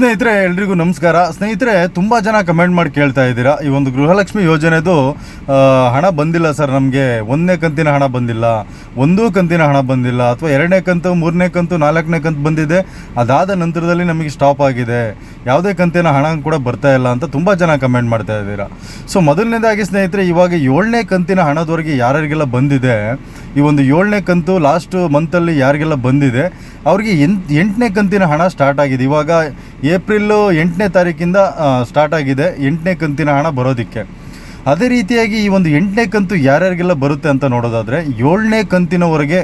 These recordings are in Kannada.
ಸ್ನೇಹಿತರೆ, ಎಲ್ರಿಗೂ ನಮಸ್ಕಾರ. ಸ್ನೇಹಿತರೆ, ತುಂಬ ಜನ ಕಮೆಂಟ್ ಮಾಡಿ ಕೇಳ್ತಾ ಇದ್ದೀರಾ. ಈ ಒಂದು ಗೃಹಲಕ್ಷ್ಮಿ ಯೋಜನೆದು ಹಣ ಬಂದಿಲ್ಲ ಸರ್ ನಮಗೆ. ಒಂದನೇ ಕಂತಿನ ಹಣ ಬಂದಿಲ್ಲ. ಒಂದೂ ಕಂತಿನ ಹಣ ಬಂದಿಲ್ಲ. ಅಥವಾ ಎರಡನೇ ಕಂತು, ಮೂರನೇ ಕಂತು, ನಾಲ್ಕನೇ ಕಂತು ಬಂದಿದೆ. ಅದಾದ ನಂತರದಲ್ಲಿ ನಮಗೆ ಸ್ಟಾಪ್ ಆಗಿದೆ. ಯಾವುದೇ ಕಂತಿನ ಹಣ ಕೂಡ ಬರ್ತಾ ಇಲ್ಲ ಅಂತ ತುಂಬ ಜನ ಕಮೆಂಟ್ ಮಾಡ್ತಾ ಇದ್ದೀರಾ. ಸೊ ಮೊದಲನೇದಾಗಿ ಸ್ನೇಹಿತರೆ, ಇವಾಗ ಏಳನೇ ಕಂತಿನ ಹಣದವರೆಗೆ ಯಾರ್ಯಾರಿಗೆಲ್ಲ ಬಂದಿದೆ, ಈ ಒಂದು ಏಳನೇ ಕಂತು ಲಾಸ್ಟ್ ಮಂತಲ್ಲಿ ಯಾರಿಗೆಲ್ಲ ಬಂದಿದೆ, ಅವ್ರಿಗೆ ಎಂಟ್, ಎಂಟನೇ ಕಂತಿನ ಹಣ ಸ್ಟಾರ್ಟ್ ಆಗಿದೆ. ಇವಾಗ ಏಪ್ರಿಲ್ ಎಂಟನೇ ತಾರೀಕಿಂದ ಸ್ಟಾರ್ಟ್ ಆಗಿದೆ. ಎಂಟನೇ ಕಂತಿನ ಹಣ ಬರೋದಕ್ಕೆ. ಅದೇ ರೀತಿಯಾಗಿ ಈ ಒಂದು ಎಂಟನೇ ಕಂತು ಯಾರ್ಯಾರಿಗೆಲ್ಲ ಬರುತ್ತೆ ಅಂತ ನೋಡೋದಾದರೆ, ಏಳನೇ ಕಂತಿನವರೆಗೆ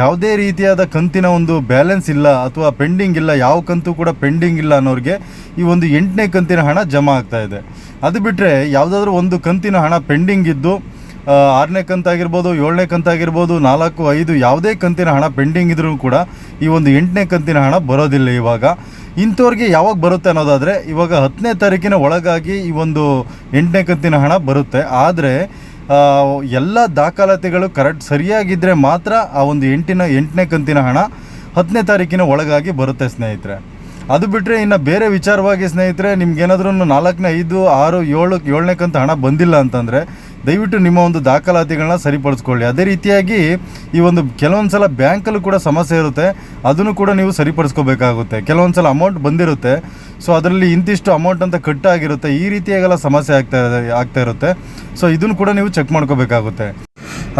ಯಾವುದೇ ರೀತಿಯಾದ ಕಂತಿನ ಒಂದು ಬ್ಯಾಲೆನ್ಸ್ ಇಲ್ಲ ಅಥವಾ ಪೆಂಡಿಂಗ್ ಇಲ್ಲ, ಯಾವ ಕಂತು ಕೂಡ ಪೆಂಡಿಂಗ್ ಇಲ್ಲ ಅನ್ನೋರಿಗೆ ಈ ಒಂದು ಎಂಟನೇ ಕಂತಿನ ಹಣ ಜಮಾ ಆಗ್ತಾ ಇದೆ. ಅದು ಬಿಟ್ಟರೆ ಯಾವುದಾದ್ರೂ ಒಂದು ಕಂತಿನ ಹಣ ಪೆಂಡಿಂಗ್ ಇದ್ದು ಆರನೇ ಕಂತಾಗಿರ್ಬೋದು ಏಳನೇ ಕಂತಾಗಿರ್ಬೋದು ನಾಲ್ಕು, ಐದು ಯಾವುದೇ ಕಂತಿನ ಹಣ ಪೆಂಡಿಂಗ್ ಇದ್ರೂ ಕೂಡ ಈ ಒಂದು ಎಂಟನೇ ಕಂತಿನ ಹಣ ಬರೋದಿಲ್ಲ ಇವಾಗ. ಇಂಥವ್ರಿಗೆ ಯಾವಾಗ ಬರುತ್ತೆ ಅನ್ನೋದಾದರೆ, ಇವಾಗ ಹತ್ತನೇ ತಾರೀಕಿನ ಒಳಗಾಗಿ ಈ ಒಂದು ಎಂಟನೇ ಕಂತಿನ ಹಣ ಬರುತ್ತೆ. ಆದರೆ ಎಲ್ಲ ದಾಖಲಾತಿಗಳು ಕರೆಕ್ಟ್ ಸರಿಯಾಗಿದ್ದರೆ ಮಾತ್ರ ಆ ಒಂದು ಎಂಟಿನ, ಎಂಟನೇ ಕಂತಿನ ಹಣ ಹತ್ತನೇ ತಾರೀಕಿನ ಒಳಗಾಗಿ ಬರುತ್ತೆ ಸ್ನೇಹಿತರೆ. ಅದು ಬಿಟ್ಟರೆ ಇನ್ನು ಬೇರೆ ವಿಚಾರವಾಗಿ ಸ್ನೇಹಿತರೆ ನಿಮ್ಗೇನಾದ್ರೂ ನಾಲ್ಕನೇ, ಐದು, ಆರು, ಏಳು, ಏಳನೇ ಕಂತು ಹಣ ಬಂದಿಲ್ಲ ಅಂತಂದರೆ ದಯವಿಟ್ಟು ನಿಮ್ಮ ಒಂದು ದಾಖಲಾತಿಗಳನ್ನ ಸರಿಪಡಿಸ್ಕೊಳ್ಳಿ. ಅದೇ ರೀತಿಯಾಗಿ ಈ ಒಂದು ಕೆಲವೊಂದು ಸಲ ಬ್ಯಾಂಕಲ್ಲೂ ಕೂಡ ಸಮಸ್ಯೆ ಇರುತ್ತೆ. ಅದನ್ನು ಕೂಡ ನೀವು ಸರಿಪಡಿಸ್ಕೋಬೇಕಾಗುತ್ತೆ. ಕೆಲವೊಂದು ಸಲ ಅಮೌಂಟ್ ಬಂದಿರುತ್ತೆ. ಸೊ, ಅದರಲ್ಲಿ ಇಂತಿಷ್ಟು ಅಮೌಂಟ್ ಅಂತ ಕಟ್ ಆಗಿರುತ್ತೆ ಈ ರೀತಿಯಾಗೆಲ್ಲ ಸಮಸ್ಯೆ ಆಗ್ತಾ ಆಗ್ತಾ ಇರುತ್ತೆ. ಸೊ, ಇದನ್ನು ಕೂಡ ನೀವು ಚೆಕ್ ಮಾಡ್ಕೋಬೇಕಾಗುತ್ತೆ.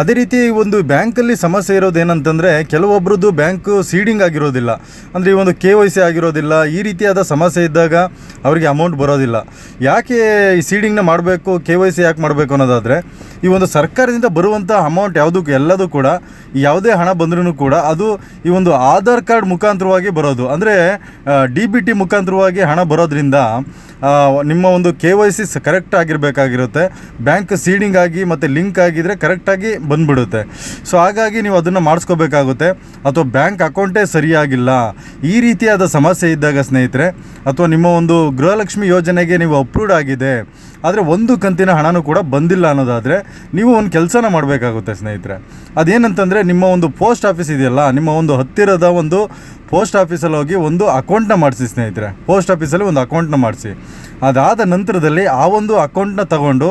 ಅದೇ ರೀತಿ ಒಂದು ಬ್ಯಾಂಕಲ್ಲಿ ಸಮಸ್ಯೆ ಇರೋದು ಏನಂತಂದರೆ ಕೆಲವೊಬ್ರದ್ದು ಬ್ಯಾಂಕು ಸೀಡಿಂಗ್ ಆಗಿರೋದಿಲ್ಲ. ಅಂದರೆ ಈ ಒಂದು ಕೆ ವೈ ಸಿ ಆಗಿರೋದಿಲ್ಲ. ಈ ರೀತಿಯಾದ ಸಮಸ್ಯೆ ಇದ್ದಾಗ ಅವರಿಗೆ ಅಮೌಂಟ್ ಬರೋದಿಲ್ಲ. ಯಾಕೆ ಈ ಸೀಡಿಂಗ್ನ ಮಾಡಬೇಕು? ಕೆ ವೈ ಸಿ ಯಾಕೆ ಮಾಡಬೇಕು ಅನ್ನೋದಾದರೆ ಈ ಒಂದು ಸರ್ಕಾರದಿಂದ ಬರುವಂಥ ಅಮೌಂಟ್ ಯಾವುದಕ್ಕೂ ಎಲ್ಲದೂ ಕೂಡ ಯಾವುದೇ ಹಣ ಬಂದ್ರೂ ಕೂಡ ಅದು ಈ ಒಂದು ಆಧಾರ್ ಕಾರ್ಡ್ ಮುಖಾಂತರವಾಗಿ ಬರೋದು. ಅಂದರೆ ಡಿ ಬಿ ಟಿ ಮುಖಾಂತರವಾಗಿ ಹಣ ಬರೋದ್ರಿಂದ ನಿಮ್ಮ ಒಂದು ಕೆ ವೈ ಸಿ ಕರೆಕ್ಟ್ ಆಗಿರಬೇಕಾಗಿರುತ್ತೆ. ಬ್ಯಾಂಕ್ ಸೀಡಿಂಗ್ ಆಗಿ ಮತ್ತು ಲಿಂಕ್ ಆಗಿದ್ದರೆ ಕರೆಕ್ಟಾಗಿ ಬಂದ್ಬಿಡುತ್ತೆ. ಸೊ ಹಾಗಾಗಿ ನೀವು ಅದನ್ನು ಮಾಡಿಸ್ಕೋಬೇಕಾಗುತ್ತೆ. ಅಥವಾ ಬ್ಯಾಂಕ್ ಅಕೌಂಟೇ ಸರಿಯಾಗಿಲ್ಲ, ಈ ರೀತಿಯಾದ ಸಮಸ್ಯೆ ಇದ್ದಾಗ ಸ್ನೇಹಿತರೆ, ಅಥವಾ ನಿಮ್ಮ ಒಂದು ಗೃಹಲಕ್ಷ್ಮಿ ಯೋಜನೆಗೆ ನೀವು ಅಪ್ರೂವ್ಡ್ ಆಗಿದೆ, ಆದರೆ ಒಂದು ಕಂತಿನ ಹಣನೂ ಕೂಡ ಬಂದಿಲ್ಲ ಅನ್ನೋದಾದರೆ ನೀವು ಒಂದು ಕೆಲಸನ ಮಾಡಬೇಕಾಗುತ್ತೆ, ಸ್ನೇಹಿತರೆ. ಅದೇನಂತಂದರೆ, ನಿಮ್ಮ ಒಂದು ಪೋಸ್ಟ್ ಆಫೀಸ್ ಇದೆಯಲ್ಲ, ನಿಮ್ಮ ಒಂದು ಹತ್ತಿರದ ಒಂದು ಪೋಸ್ಟ್ ಆಫೀಸಲ್ಲಿ ಹೋಗಿ ಒಂದು ಅಕೌಂಟ್ನ ಮಾಡಿಸಿ, ಸ್ನೇಹಿತರೆ. ಪೋಸ್ಟ್ ಆಫೀಸಲ್ಲಿ ಒಂದು ಅಕೌಂಟ್ನ ಮಾಡಿಸಿ. ಅದಾದ ನಂತರದಲ್ಲಿ ಆ ಒಂದು ಅಕೌಂಟ್ನ ತಗೊಂಡು,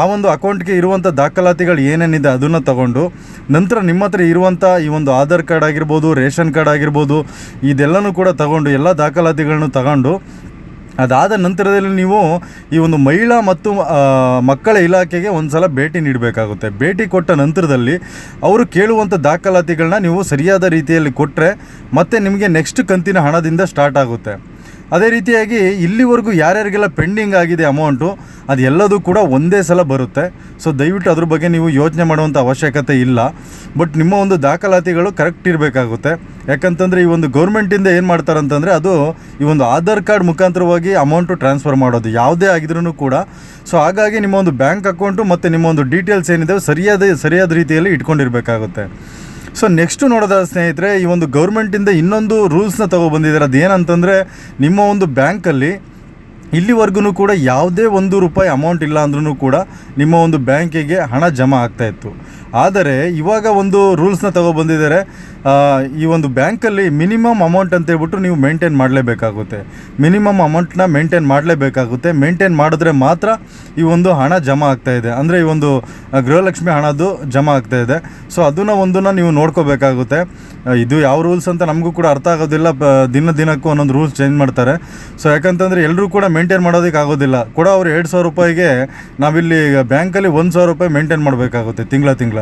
ಆ ಒಂದು ಅಕೌಂಟ್ಗೆ ಇರುವಂಥ ದಾಖಲಾತಿಗಳು ಏನೇನಿದೆ ಅದನ್ನು ತಗೊಂಡು, ನಂತರ ನಿಮ್ಮ ಹತ್ರ ಇರುವಂಥ ಈ ಒಂದು ಆಧಾರ್ ಕಾರ್ಡ್ ಆಗಿರ್ಬೋದು, ರೇಷನ್ ಕಾರ್ಡ್ ಆಗಿರ್ಬೋದು, ಇದೆಲ್ಲನೂ ಕೂಡ ತಗೊಂಡು, ಎಲ್ಲ ದಾಖಲಾತಿಗಳನ್ನು ತಗೊಂಡು ಅದಾದ ನಂತರದಲ್ಲಿ ನೀವು ಈ ಒಂದು ಮಹಿಳಾ ಮತ್ತು ಮಕ್ಕಳ ಇಲಾಖೆಗೆ ಒಂದು ಸಲ ಭೇಟಿ ನೀಡಬೇಕಾಗುತ್ತೆ. ಭೇಟಿ ಕೊಟ್ಟ ನಂತರದಲ್ಲಿ ಅವರು ಕೇಳುವಂಥ ದಾಖಲಾತಿಗಳನ್ನ ನೀವು ಸರಿಯಾದ ರೀತಿಯಲ್ಲಿ ಕೊಟ್ಟರೆ ಮತ್ತೆ ನಿಮಗೆ ನೆಕ್ಸ್ಟ್ ಕಂತಿನ ಹಣದಿಂದ ಸ್ಟಾರ್ಟ್ ಆಗುತ್ತೆ. ಅದೇ ರೀತಿಯಾಗಿ ಇಲ್ಲಿವರೆಗೂ ಯಾರ್ಯಾರಿಗೆಲ್ಲ ಪೆಂಡಿಂಗ್ ಆಗಿದೆ ಅಮೌಂಟು ಅದೆಲ್ಲದೂ ಕೂಡ ಒಂದೇ ಸಲ ಬರುತ್ತೆ. ಸೊ ದಯವಿಟ್ಟು ಅದ್ರ ಬಗ್ಗೆ ನೀವು ಯೋಚನೆ ಮಾಡುವಂಥ ಅವಶ್ಯಕತೆ ಇಲ್ಲ. ಬಟ್ ನಿಮ್ಮ ಒಂದು ದಾಖಲಾತಿಗಳು ಕರೆಕ್ಟ್ ಇರಬೇಕಾಗುತ್ತೆ. ಯಾಕಂತಂದರೆ ಈ ಒಂದು ಗೌರ್ಮೆಂಟಿಂದ ಏನು ಮಾಡ್ತಾರೆ ಅಂತಂದರೆ ಅದು ಈ ಒಂದು ಆಧಾರ್ ಕಾರ್ಡ್ ಮುಖಾಂತರವಾಗಿ ಅಮೌಂಟು ಟ್ರಾನ್ಸ್ಫರ್ ಮಾಡೋದು. ಯಾವುದೇ ಆಗಿದ್ರೂ ಕೂಡ. ಸೊ ಹಾಗಾಗಿ ನಿಮ್ಮ ಒಂದು ಬ್ಯಾಂಕ್ ಅಕೌಂಟು ಮತ್ತು ನಿಮ್ಮ ಒಂದು ಡೀಟೇಲ್ಸ್ ಏನಿದೆ ಸರಿಯಾದ ಸರಿಯಾದ ರೀತಿಯಲ್ಲಿ ಇಟ್ಕೊಂಡಿರಬೇಕಾಗುತ್ತೆ. ಸೊ ನೆಕ್ಸ್ಟು ನೋಡೋದಾದ ಸ್ನೇಹಿತರೆ, ಈ ಒಂದು ಗೌರ್ಮೆಂಟಿಂದ ಇನ್ನೊಂದು ರೂಲ್ಸ್ನ ತಗೊಬಂದಿದ್ದಾರೆ ಅದೇನಂತಂದರೆ, ನಿಮ್ಮ ಒಂದು ಬ್ಯಾಂಕಲ್ಲಿ ಇಲ್ಲಿವರೆಗೂ ಕೂಡ ಯಾವುದೇ ಒಂದು ರೂಪಾಯಿ ಅಮೌಂಟ್ ಇಲ್ಲ ಅಂದ್ರೂ ಕೂಡ ನಿಮ್ಮ ಒಂದು ಬ್ಯಾಂಕಿಗೆ ಹಣ ಜಮಾ ಆಗ್ತಾ ಇತ್ತು. ಆದರೆ ಇವಾಗ ಒಂದು ರೂಲ್ಸ್ನ ತಗೊಬಂದಿದ್ದಾರೆ. ಈ ಒಂದು ಬ್ಯಾಂಕಲ್ಲಿ ಮಿನಿಮಮ್ ಅಮೌಂಟ್ ಅಂತ ಹೇಳ್ಬಿಟ್ಟು ನೀವು ಮೇಂಟೈನ್ ಮಾಡಲೇಬೇಕಾಗುತ್ತೆ. ಮಿನಿಮಮ್ ಅಮೌಂಟ್ನ ಮೇಂಟೈನ್ ಮಾಡಲೇಬೇಕಾಗುತ್ತೆ. ಮೇಂಟೈನ್ ಮಾಡಿದ್ರೆ ಮಾತ್ರ ಈ ಒಂದು ಹಣ ಜಮಾ ಆಗ್ತಾ ಇದೆ. ಅಂದರೆ ಈ ಒಂದು ಗೃಹಲಕ್ಷ್ಮಿ ಹಣದು ಜಮಾ ಆಗ್ತಾ ಇದೆ. ಸೊ ಅದನ್ನು ಒಂದನ್ನು ನೀವು ನೋಡ್ಕೋಬೇಕಾಗುತ್ತೆ. ಇದು ಯಾವ ರೂಲ್ಸ್ ಅಂತ ನಮಗೂ ಕೂಡ ಅರ್ಥ ಆಗೋದಿಲ್ಲ. ದಿನ ದಿನಕ್ಕೂ ಒಂದೊಂದು ರೂಲ್ಸ್ ಚೇಂಜ್ ಮಾಡ್ತಾರೆ. ಸೊ ಯಾಕಂತಂದರೆ ಎಲ್ಲರೂ ಕೂಡ ಮೇಂಟೈನ್ ಮಾಡೋದಕ್ಕೆ ಆಗೋದಿಲ್ಲ. ಕೂಡ ಅವ್ರು ಎರಡು ಸಾವಿರ ರೂಪಾಯಿಗೆ ನಾವಿಲ್ಲಿ ಬ್ಯಾಂಕಲ್ಲಿ ಒಂದು ಸಾವಿರ ರೂಪಾಯಿ ಮೇಂಟೈನ್ ಮಾಡಬೇಕಾಗುತ್ತೆ ತಿಂಗಳ ತಿಂಗಳ.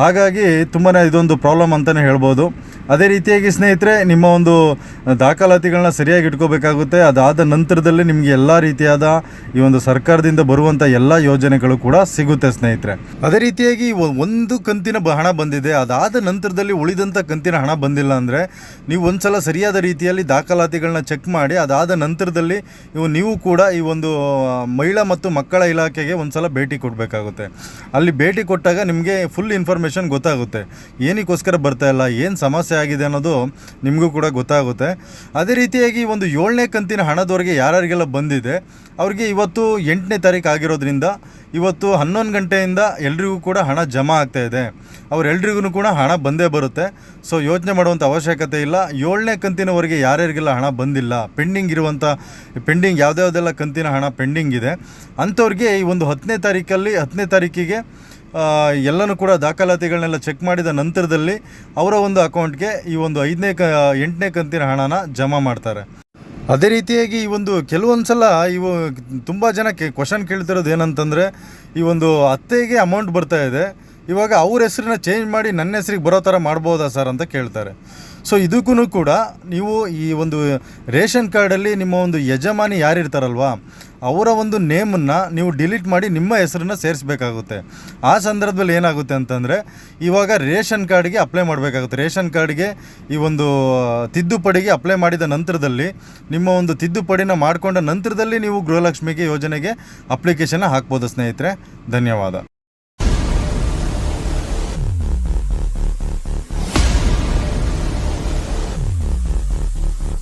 ಹಾಗಾಗಿ ತುಂಬಾ ಇದೊಂದು ಪ್ರಾಬ್ಲಮ್ ಅಂತಲೇ ಹೇಳ್ಬೋದು. ಅದೇ ರೀತಿಯಾಗಿ ಸ್ನೇಹಿತರೆ, ನಿಮ್ಮ ಒಂದು ದಾಖಲಾತಿಗಳನ್ನ ಸರಿಯಾಗಿ ಇಟ್ಕೋಬೇಕಾಗುತ್ತೆ. ಅದಾದ ನಂತರದಲ್ಲಿ ನಿಮಗೆ ಎಲ್ಲ ರೀತಿಯಾದ ಈ ಒಂದು ಸರ್ಕಾರದಿಂದ ಬರುವಂಥ ಎಲ್ಲ ಯೋಜನೆಗಳು ಕೂಡ ಸಿಗುತ್ತೆ ಸ್ನೇಹಿತರೆ. ಅದೇ ರೀತಿಯಾಗಿ ಒಂದು ಕಂತಿನ ಹಣ ಬಂದಿದೆ. ಅದಾದ ನಂತರದಲ್ಲಿ ಉಳಿದಂಥ ಕಂತಿನ ಹಣ ಬಂದಿಲ್ಲ ಅಂದರೆ ನೀವು ಒಂದ್ಸಲ ಸರಿಯಾದ ರೀತಿಯಲ್ಲಿ ದಾಖಲಾತಿಗಳನ್ನ ಚೆಕ್ ಮಾಡಿ, ಅದಾದ ನಂತರದಲ್ಲಿ ಇವು ನೀವು ಕೂಡ ಈ ಒಂದು ಮಹಿಳಾ ಮತ್ತು ಮಕ್ಕಳ ಇಲಾಖೆಗೆ ಒಂದ್ಸಲ ಭೇಟಿ ಕೊಡಬೇಕಾಗುತ್ತೆ. ಅಲ್ಲಿ ಭೇಟಿ ಕೊಟ್ಟಾಗ ನಿಮಗೆ ಫುಲ್ ಇನ್ಫಾರ್ಮೇಷನ್ ಇನ್ಫಾರ್ಮೇಷನ್ ಗೊತ್ತಾಗುತ್ತೆ. ಏನಕ್ಕೋಸ್ಕರ ಬರ್ತಾ ಇಲ್ಲ, ಏನು ಸಮಸ್ಯೆ ಆಗಿದೆ ಅನ್ನೋದು ನಿಮಗೂ ಕೂಡ ಗೊತ್ತಾಗುತ್ತೆ. ಅದೇ ರೀತಿಯಾಗಿ ಒಂದು ಏಳನೇ ಕಂತಿನ ಹಣದವರೆಗೆ ಯಾರ್ಯಾರಿಗೆಲ್ಲ ಬಂದಿದೆ, ಅವ್ರಿಗೆ ಇವತ್ತು ಎಂಟನೇ ತಾರೀಕು ಆಗಿರೋದ್ರಿಂದ ಇವತ್ತು ಹನ್ನೊಂದು ಗಂಟೆಯಿಂದ ಎಲ್ರಿಗೂ ಕೂಡ ಹಣ ಜಮಾ ಆಗ್ತಾ ಇದೆ. ಅವರೆಲ್ರಿಗೂ ಕೂಡ ಹಣ ಬಂದೇ ಬರುತ್ತೆ. ಸೊ, ಯೋಚನೆ ಮಾಡುವಂಥ ಅವಶ್ಯಕತೆ ಇಲ್ಲ. ಏಳನೇ ಕಂತಿನವರೆಗೆ ಯಾರ್ಯಾರಿಗೆಲ್ಲ ಹಣ ಬಂದಿಲ್ಲ, ಪೆಂಡಿಂಗ್ ಇರುವಂಥ ಪೆಂಡಿಂಗ್ ಯಾವುದ್ಯಾವುದೆಲ್ಲ ಕಂತಿನ ಹಣ ಪೆಂಡಿಂಗ್ ಇದೆ, ಅಂಥವ್ರಿಗೆ ಈ ಒಂದು ಹತ್ತನೇ ತಾರೀಕಲ್ಲಿ, ಹತ್ತನೇ ತಾರೀಕಿಗೆ ಎಲ್ಲನೂ ಕೂಡ ದಾಖಲಾತಿಗಳನ್ನೆಲ್ಲ ಚೆಕ್ ಮಾಡಿದ ನಂತರದಲ್ಲಿ ಅವರ ಒಂದು ಅಕೌಂಟ್ಗೆ ಈ ಒಂದು ಐದನೇ ಕ, ಎಂಟನೇ ಕಂತಿನ ಹಣನ ಜಮಾ ಮಾಡ್ತಾರೆ. ಅದೇ ರೀತಿಯಾಗಿ ಈ ಒಂದು ಕೆಲವೊಂದು ಸಲ ಇವು ತುಂಬ ಜನ ಕ್ವಶನ್ ಕೇಳ್ತಿರೋದು ಏನಂತಂದರೆ ಈ ಒಂದು ಅತ್ತೆಗೆ ಅಮೌಂಟ್ ಬರ್ತಾ ಇದೆ. ಇವಾಗ ಅವ್ರ ಹೆಸರನ್ನ ಚೇಂಜ್ ಮಾಡಿ ನನ್ನ ಹೆಸರಿಗೆ ಬರೋ ಥರ ಮಾಡ್ಬೋದಾ ಸರ್ ಅಂತ ಕೇಳ್ತಾರೆ. ಸೊ ಇದಕ್ಕೂ ಕೂಡ ನೀವು ಈ ಒಂದು ರೇಷನ್ ಕಾರ್ಡಲ್ಲಿ ನಿಮ್ಮ ಒಂದು ಯಜಮಾನಿ ಯಾರಿರ್ತಾರಲ್ವಾ, ಅವರ ಒಂದು ನೇಮನ್ನು ನೀವು ಡಿಲೀಟ್ ಮಾಡಿ ನಿಮ್ಮ ಹೆಸರನ್ನ ಸೇರಿಸಬೇಕಾಗುತ್ತೆ. ಆ ಸಂದರ್ಭದಲ್ಲಿ ಏನಾಗುತ್ತೆ ಅಂತಂದರೆ, ಇವಾಗ ರೇಷನ್ ಕಾರ್ಡ್ಗೆ ಅಪ್ಲೈ ಮಾಡಬೇಕಾಗುತ್ತೆ. ರೇಷನ್ ಕಾರ್ಡ್ಗೆ ಈ ಒಂದು ತಿದ್ದುಪಡಿಗೆ ಅಪ್ಲೈ ಮಾಡಿದ ನಂತರದಲ್ಲಿ ನಿಮ್ಮ ಒಂದು ತಿದ್ದುಪಡಿನ ಮಾಡಿಕೊಂಡ ನಂತರದಲ್ಲಿ ನೀವು ಗೃಹಲಕ್ಷ್ಮಿಗೆ ಯೋಜನೆಗೆ ಅಪ್ಲಿಕೇಶನ್ನ ಹಾಕ್ಬೋದು ಸ್ನೇಹಿತರೆ? ಧನ್ಯವಾದ.